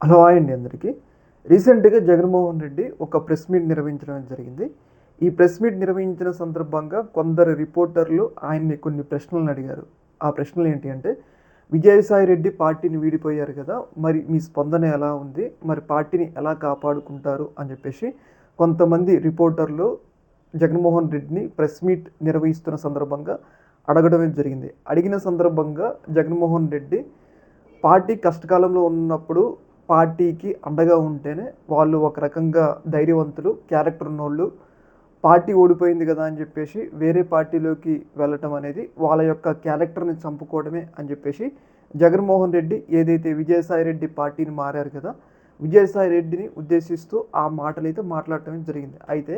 Hello అండి అందరికీ. రీసెంట్గా జగన్మోహన్ రెడ్డి ఒక ప్రెస్ మీట్ నిర్వహించడం జరిగింది. ఈ ప్రెస్ మీట్ నిర్వహించిన సందర్భంగా కొందరు రిపోర్టర్లు ఆయన్ని కొన్ని ప్రశ్నలను అడిగారు. ఆ ప్రశ్నలు ఏంటి అంటే విజయసాయి రెడ్డి పార్టీని వీడిపోయారు కదా మరి మీ స్పందన ఎలా ఉంది? మరి పార్టీని ఎలా కాపాడుకుంటారు? అని చెప్పేసి కొంతమంది రిపోర్టర్లు జగన్మోహన్ రెడ్డిని ప్రెస్ మీట్ నిర్వహిస్తున్న సందర్భంగా అడగడమే జరిగింది. అడిగిన సందర్భంగా జగన్మోహన్ రెడ్డి పార్టీ కష్టకాలంలో ఉన్నప్పుడు పార్టీకి అండగా ఉంటేనే వాళ్ళు ఒక రకంగా ధైర్యవంతులు క్యారెక్టర్ ఉన్నోళ్ళు పార్టీ ఓడిపోయింది కదా అని చెప్పేసి వేరే పార్టీలోకి వెళ్ళటం అనేది వాళ్ళ యొక్క క్యారెక్టర్ని చంపుకోవడమే అని చెప్పేసి జగన్మోహన్ రెడ్డి ఏదైతే విజయసాయి రెడ్డి పార్టీని మారారు కదా విజయసాయి రెడ్డిని ఉద్దేశిస్తూ ఆ మాటలు అయితే మాట్లాడటం జరిగింది. అయితే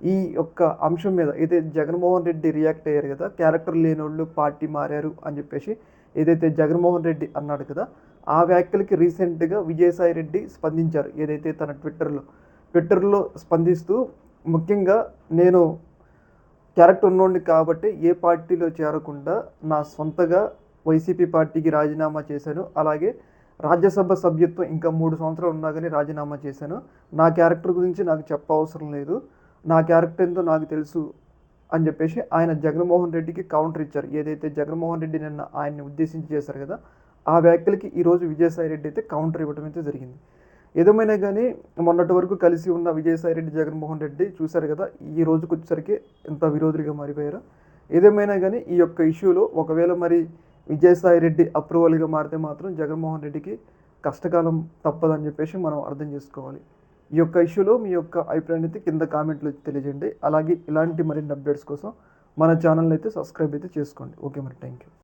ఈ యొక్క అంశం మీద అయితే జగన్మోహన్ రెడ్డి రియాక్ట్ అయ్యారు కదా క్యారెక్టర్ లేని వాళ్ళు పార్టీ మారారు అని చెప్పేసి ఏదైతే జగన్మోహన్ రెడ్డి అన్నాడు కదా ఆ వ్యాఖ్యలకి రీసెంట్గా విజయసాయి రెడ్డి స్పందించారు. ఏదైతే తన ట్విట్టర్లో ట్విట్టర్లో స్పందిస్తూ ముఖ్యంగా నేను క్యారెక్టర్ ఉన్నోడిని కాబట్టి ఏ పార్టీలో చేరకుండా నా సొంతగా వైసీపీ పార్టీకి రాజీనామా చేశాను. అలాగే రాజ్యసభ సభ్యత్వం ఇంకా మూడు సంవత్సరాలు ఉన్నా కానీ రాజీనామా చేశాను. నా క్యారెక్టర్ గురించి నాకు చెప్పవసరం లేదు. నా క్యారెక్టర్ ఏందో నాకు తెలుసు. అని చెప్పేసి ఆయన జగన్మోహన్ రెడ్డికి కౌంటర్ ఇచ్చారు. ఏదైతే జగన్మోహన్ రెడ్డి నిన్న ఆయన్ని ఉద్దేశించి చేశారు కదా ఆ వ్యాఖ్యలకి ఈరోజు విజయసాయి రెడ్డి అయితే కౌంటర్ ఇవ్వడం అయితే జరిగింది. ఏదేమైనా కానీ మొన్నటి వరకు కలిసి ఉన్న విజయసాయి రెడ్డి జగన్మోహన్ రెడ్డి చూశారు కదా ఈ రోజుకి వచ్చేసరికి ఎంత విరోధులుగా మారిపోయారు. ఏదేమైనా కానీ ఈ యొక్క ఇష్యూలో ఒకవేళ మరి విజయసాయి రెడ్డి అప్రూవల్గా మారితే మాత్రం జగన్మోహన్ రెడ్డికి కష్టకాలం తప్పదని చెప్పేసి మనం అర్థం చేసుకోవాలి. ఈ యొక్క ఇష్యూలో మీ యొక్క అభిప్రాయాన్ని అయితే కింద కామెంట్లో తెలియజేయండి. అలాగే ఇలాంటి మరిన్ని అప్డేట్స్ కోసం మన ఛానల్ అయితే సబ్స్క్రైబ్ అయితే చేసుకోండి. ఓకే మరి థ్యాంక్ యూ.